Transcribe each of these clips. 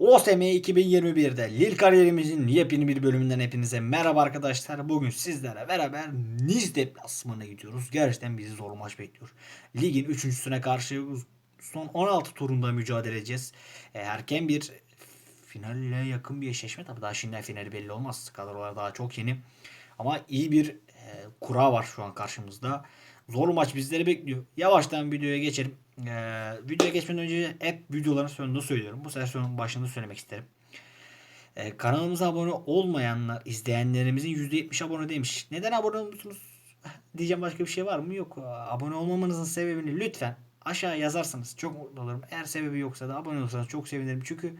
OSM 2021'de Lil kariyerimizin yepyeni bir bölümünden hepinize merhaba arkadaşlar. Bugün sizlere beraber Nice deplasmanına gidiyoruz. Gerçekten bizi zor maç bekliyor. Ligin üçüncüsüne karşı son 16 turunda mücadele edeceğiz. Erken bir finalle yakın bir eşleşme. Tabii daha şimdiden finali belli olmaz. Kadrolar daha çok yeni. Ama iyi bir e, kura var şu an karşımızda. Zor maç bizleri bekliyor. Yavaştan videoya geçelim. Ee, videoya geçmeden önce hep videoların sonunda söylüyorum. Bu sefer sonun başında söylemek isterim. Ee, kanalımıza abone olmayanlar, izleyenlerimizin %70 abone demiş. Neden abone olmuyorsunuz? Diyeceğim başka bir şey var mı? Yok. Abone olmamanızın sebebini lütfen aşağı yazarsanız çok mutlu olurum. Eğer sebebi yoksa da abone olursanız çok sevinirim. Çünkü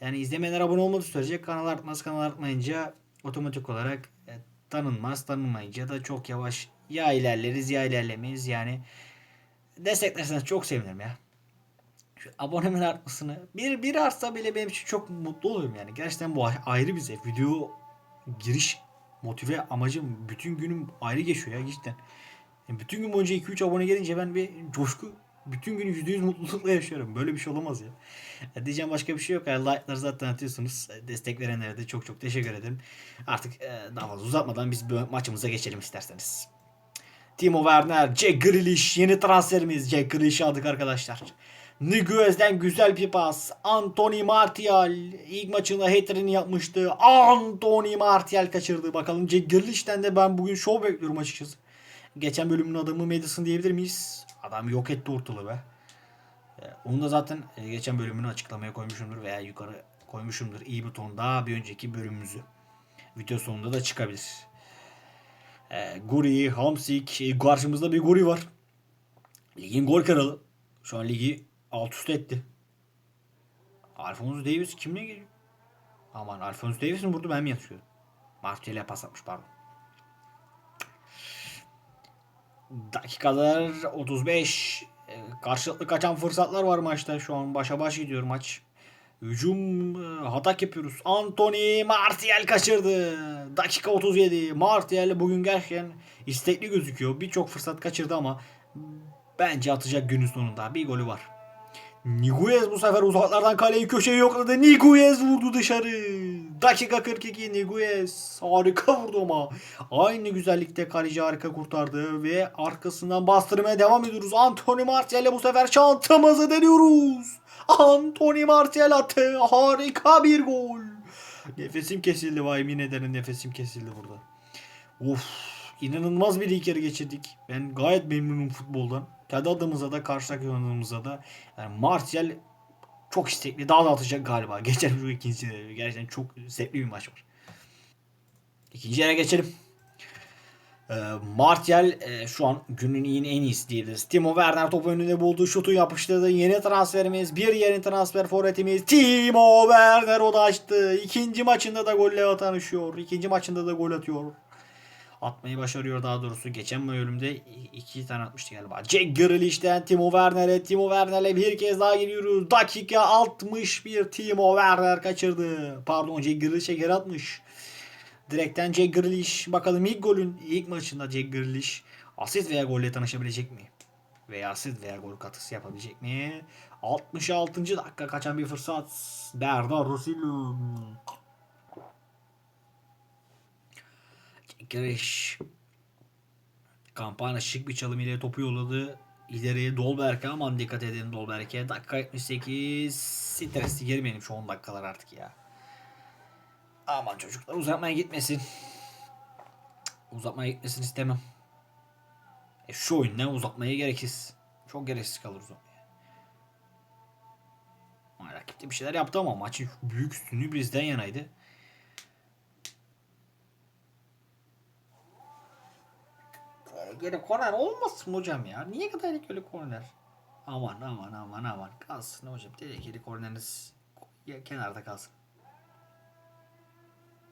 yani izlemeyenler abone olmadığı sürece kanal artmaz. Kanal artmayınca otomatik olarak e, tanınmaz. Tanınmayınca da çok yavaş ya ilerleriz ya ilerlemeyiz. Yani desteklerseniz çok sevinirim ya. Şu abonemin artmasını bir, bir artsa bile benim için çok mutlu olurum yani. Gerçekten bu ayrı bir zevk. Video giriş motive amacım bütün günüm ayrı geçiyor ya cidden. Yani bütün gün boyunca 2-3 abone gelince ben bir coşku bütün gün %100 mutlulukla yaşıyorum. Böyle bir şey olamaz ya. ya diyeceğim başka bir şey yok. Yani like'ları zaten atıyorsunuz. Destek verenlere de çok çok teşekkür ederim. Artık e, daha fazla uzatmadan biz maçımıza geçelim isterseniz. Timo Werner, Jack Grealish yeni transferimiz. Jack Grealish'i aldık arkadaşlar. Niguez'den güzel bir pas. Anthony Martial ilk maçında hat-trick'ini yapmıştı. Anthony Martial kaçırdı. Bakalım Jack Grealish'ten de ben bugün show bekliyorum açıkçası. Geçen bölümün adamı Madison diyebilir miyiz? Adam yok etti ortalığı be. Ee, Onu da zaten e, geçen bölümünü açıklamaya koymuşumdur veya yukarı koymuşumdur. iyi butonda bir önceki bölümümüzü. Video sonunda da çıkabilir. E, Guri, Hamsik, e, karşımızda bir Guri var. Ligin gol kralı. Şu an ligi alt üst etti. Alphonso Davis kimle geliyor? Aman Alphonso Davis mi vurdu ben mi yatışıyorum? Martial'e pas atmış pardon. Dakikalar 35. E, Karşılıklı kaçan fırsatlar var maçta. Şu an başa baş gidiyor maç. Hücum e, atak yapıyoruz. Anthony Martial kaçırdı. Dakika 37. Martial bugün gerçekten istekli gözüküyor. Birçok fırsat kaçırdı ama bence atacak günün sonunda. Bir golü var. Niguez bu sefer uzaklardan kaleyi köşeyi yokladı. Niguez vurdu dışarı. Dakika 42 Niguez. Harika vurdu ama. Aynı güzellikte kaleci harika kurtardı ve arkasından bastırmaya devam ediyoruz. Anthony Martial'le bu sefer şantımızı deniyoruz. Anthony Martial attı. Harika bir gol. Nefesim kesildi vay yemin ederim nefesim kesildi burada. Of inanılmaz bir ilk yarı geçirdik. Ben gayet memnunum futboldan. Kendi adımıza da karşı takımımıza da. Yani Martial çok istekli. Daha da atacak galiba. Geçen şu ikinci yarı. Gerçekten çok zevkli bir maç var. İkinci yere geçelim. Ee, Martial e, şu an günün en iyisi diyebiliriz. Timo Werner topu önünde buldu. Şutu yapıştırdı. Yeni transferimiz. Bir yeni transfer forvetimiz. Timo Werner o da açtı. İkinci maçında da golle tanışıyor. İkinci maçında da gol atıyor. Atmayı başarıyor daha doğrusu. Geçen bölümde iki tane atmıştı galiba. Jack Grealish'ten Timo Werner'e. Timo Werner'e bir kez daha geliyoruz. Dakika 61 Timo Werner kaçırdı. Pardon Jack Grealish'e geri atmış. Direkten Jack Grealish. Bakalım ilk golün ilk maçında Jack Grealish asist veya golle tanışabilecek mi? Veya asist veya gol katkısı yapabilecek mi? 66. dakika kaçan bir fırsat. Berda Rosillo. Grealish. Kampanya şık bir çalım ile topu yolladı. İleriye Dolberg'e aman dikkat edin Dolberg'e. Dakika 78. Stresli girmeyelim şu 10 dakikalar artık ya. Aman çocuklar uzatmaya gitmesin. Uzatmaya gitmesin istemem. E şu oyun ne uzatmaya gereksiz. Çok gereksiz kalır uzatmaya. Rakip de bir şeyler yaptı ama maçın büyük üstünlüğü bizden yanaydı. E, Gene korner olmasın hocam ya. Niye kadar öyle korner? Aman aman aman aman. Kalsın hocam. Tehlikeli korneriniz kenarda kalsın.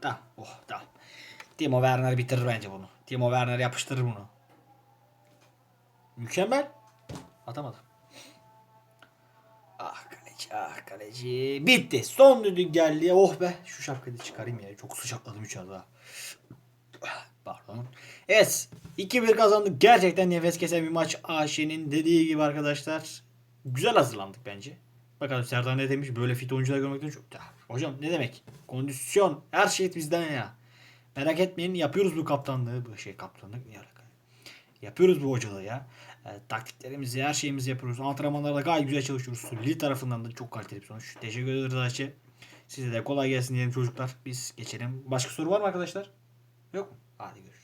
Tamam. Oh tamam. Timo Werner bitirir bence bunu. Timo Werner yapıştırır bunu. Mükemmel. Atamadı. Ah kaleci ah kaleci. Bitti. Son düdük geldi. Oh be. Şu şapkayı da çıkarayım ya. Çok sıcakladım içeride. Pardon. Evet. 2-1 kazandık. Gerçekten nefes kesen bir maç. Ayşe'nin dediği gibi arkadaşlar. Güzel hazırlandık bence. Bakalım Serdar ne demiş? Böyle fit oyuncular görmekten çok... Hocam ne demek? Kondisyon. Her şey bizden ya. Merak etmeyin yapıyoruz bu kaptanlığı. Bu şey kaptanlık ne alaka? Yapıyoruz bu hocalığı ya. E, taktiklerimizi, her şeyimizi yapıyoruz. Antrenmanlarda gayet güzel çalışıyoruz. Lille tarafından da çok kaliteli bir sonuç. Teşekkür ederiz Ayşe. Size de kolay gelsin diyelim çocuklar. Biz geçelim. Başka soru var mı arkadaşlar? Yok mu? Hadi görüşürüz.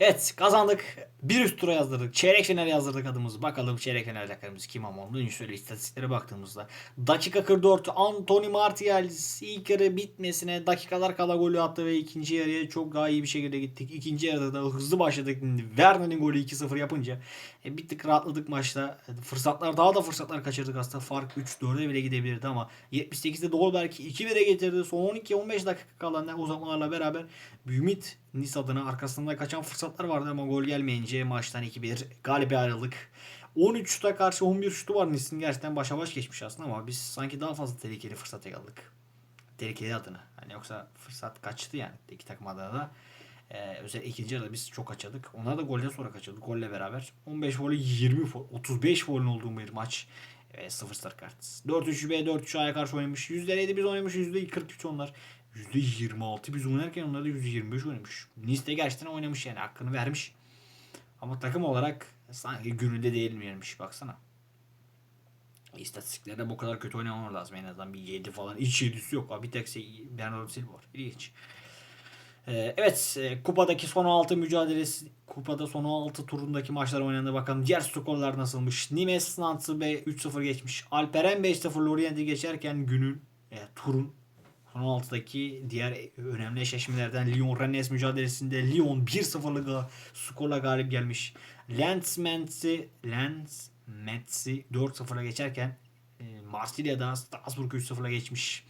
Evet kazandık. Bir üst tura yazdırdık. Çeyrek final yazdırdık adımızı. Bakalım çeyrek final rakamımız kim ama ondan şöyle istatistiklere baktığımızda. Dakika 44 Anthony Martial ilk yarı bitmesine dakikalar kala golü attı ve ikinci yarıya çok daha iyi bir şekilde gittik. İkinci yarıda da hızlı başladık. Werner'in golü 2-0 yapınca e, bir tık rahatladık maçta. Fırsatlar daha da fırsatlar kaçırdık aslında. Fark 3-4'e bile gidebilirdi ama 78'de Dolberg 2-1'e getirdi. Son 12-15 dakika kalan uzatmalarla beraber Ümit Nice adına arkasında kaçan fırsatlar vardı ama gol gelmeyince maçtan 2-1 galibe ayrıldık. 13 şuta karşı 11 şutu var Nice'in gerçekten başa baş geçmiş aslında ama biz sanki daha fazla tehlikeli fırsat yakaladık. Tehlikeli adına. Hani yoksa fırsat kaçtı yani iki takım adına da. Ee, özellikle ikinci yarıda biz çok kaçırdık. Onlar da golden sonra kaçırdık. Golle beraber. 15 volü 20 vol, 35 volün olduğu bir maç. Evet, 0 sarı kart. 4-3B 4-3 karşı oynamış. %7 biz oynamış. %43 onlar. %26 biz oynarken onlar da %25 oynamış. Nice de gerçekten oynamış yani hakkını vermiş. Ama takım olarak sanki gününde değilmiş baksana. İstatistiklerde bu kadar kötü oynamamız lazım en azından bir 7 falan. Hiç 7'si yok. Bir tek şey Bernardo Silva var. İlginç. Ee, evet e, kupadaki son 6 mücadelesi kupada son 6 turundaki maçlar oynandı bakalım diğer skorlar nasılmış Nimes Nancy B 3-0 geçmiş Alperen 5-0 Lorient'i geçerken günün e, turun son 6'daki diğer önemli eşleşmelerden Lyon Rennes mücadelesinde Lyon 1-0'lık skorla galip gelmiş Lens Metzi Lens Metzi 4-0'a geçerken e, Marsilya'da Strasbourg 3-0'a geçmiş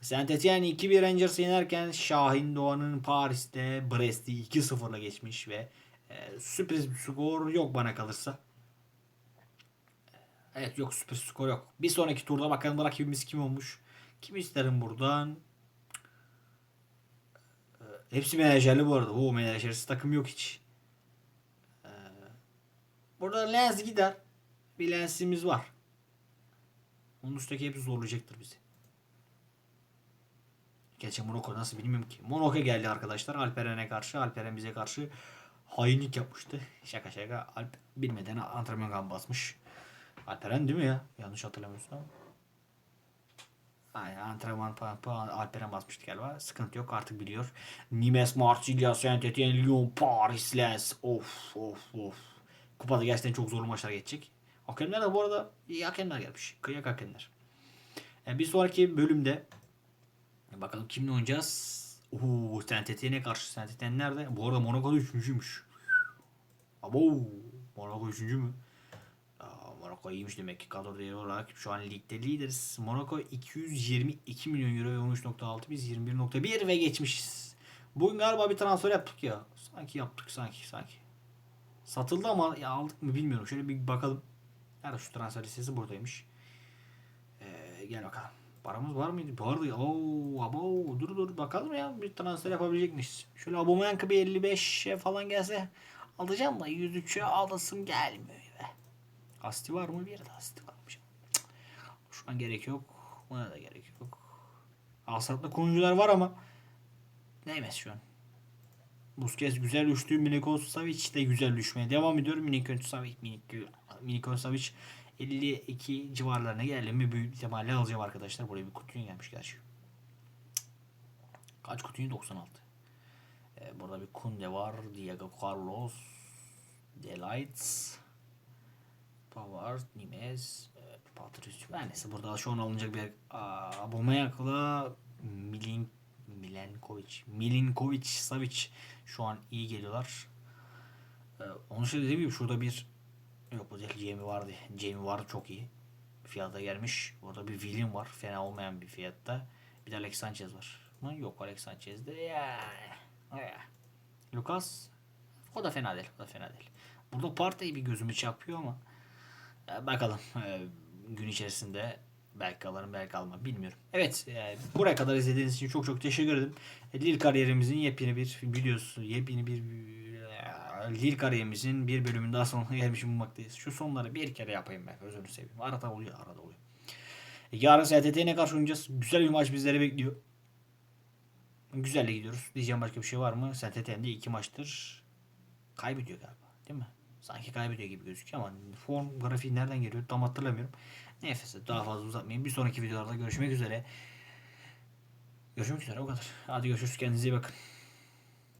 Saint Etienne 2-1 Rangers'ı yenerken Şahin Doğan'ın Paris'te Brest'i 2-0'la geçmiş ve e, sürpriz bir skor yok bana kalırsa. Evet yok sürpriz skor yok. Bir sonraki turda bakalım rakibimiz kim olmuş. Kim isterim buradan? E, hepsi menajerli bu arada. O menajersiz takım yok hiç. E, burada Lens gider. Bir Lens'imiz var. Onun üstteki hepsi zorlayacaktır bizi. Geçen Monaco nasıl bilmiyorum ki. Monaco geldi arkadaşlar Alperen'e karşı. Alperen bize karşı hainlik yapmıştı. Şaka şaka. Alp bilmeden antrenman basmış. Alperen değil mi ya? Yanlış hatırlamıyorsam. Aynen antrenman puan, puan basmıştı galiba. Sıkıntı yok artık biliyor. Nimes, Marsilya, Saint Etienne, Lyon, Paris, Lens. Of of of. Kupada gerçekten çok zorlu maçlar geçecek. Hakemler de bu arada iyi hakemler gelmiş. Kıyak hakemler. Yani bir sonraki bölümde Bakalım kimle oynayacağız? Oo, Saint Etienne'e karşı. Saint Etienne nerede? Bu arada Monaco'da üçüncüymüş. Abo, Monaco üçüncü mü? Monaco iyiymiş demek ki kadro değeri olarak. Şu an ligde lideriz. Monaco 222 milyon euro ve 13.6 biz 21.1 ve geçmişiz. Bugün galiba bir transfer yaptık ya. Sanki yaptık sanki sanki. Satıldı ama ya aldık mı bilmiyorum. Şöyle bir bakalım. Nerede şu transfer listesi buradaymış. Ee, gel bakalım. Paramız var mıydı? Bu arada ooo abo dur dur bakalım ya bir transfer yapabilecekmiş. Şöyle Aubameyang'ı bir 55'e falan gelse alacağım da 103'e alasım gelmiyor. Asti var mı? Bir de asti varmış. Şu an gerek yok. Buna da gerek yok. Asatlı oyuncular var ama neymiş şu an. Busquets güzel düştü. Milikos Savic de güzel düşmeye devam ediyor. Milikos Savic, Milikos Savic 52 civarlarına geldi mi büyük ihtimalle alacağım arkadaşlar. Buraya bir kutuyu gelmiş gerçi. Kaç kutuyu? 96. Ee, burada bir Kunde var. Diego Carlos. Delights. Pavard. Nimes. E, Patrice. Her neyse burada şu an alınacak bir Aubameyang'la Milin Milenkovic. Milinkovic, Savic şu an iyi geliyorlar. Ee, onun için dediğim gibi şurada bir Yok bu değil Jamie vardı. Jamie vardı çok iyi. Fiyata gelmiş. Orada bir William var. Fena olmayan bir fiyatta. Bir de Alex Sanchez var. Mı? Yok Alex Sanchez de ya. ya. Lucas o da fena değil. O da fena değil. Burada Partey bir gözümü çarpıyor ama bakalım e, gün içerisinde belki alırım belki almam bilmiyorum. Evet e, buraya kadar izlediğiniz için çok çok teşekkür ederim. E, Lil kariyerimizin yepyeni bir videosu, yepyeni bir Lille kariyerimizin bir bölümünün daha sonuna gelmiş bulunmaktayız. Şu sonları bir kere yapayım ben. Özünü seveyim. Arada oluyor arada oluyor. E, Yarın STT'ye karşı oynayacağız. Güzel bir maç bizleri bekliyor. Güzelle gidiyoruz. Diyeceğim başka bir şey var mı? STT'nin de iki maçtır kaybediyor galiba. Değil mi? Sanki kaybediyor gibi gözüküyor ama form grafiği nereden geliyor tam hatırlamıyorum. Neyse daha fazla uzatmayayım. Bir sonraki videolarda görüşmek üzere. Görüşmek üzere o kadar. Hadi görüşürüz kendinize iyi bakın.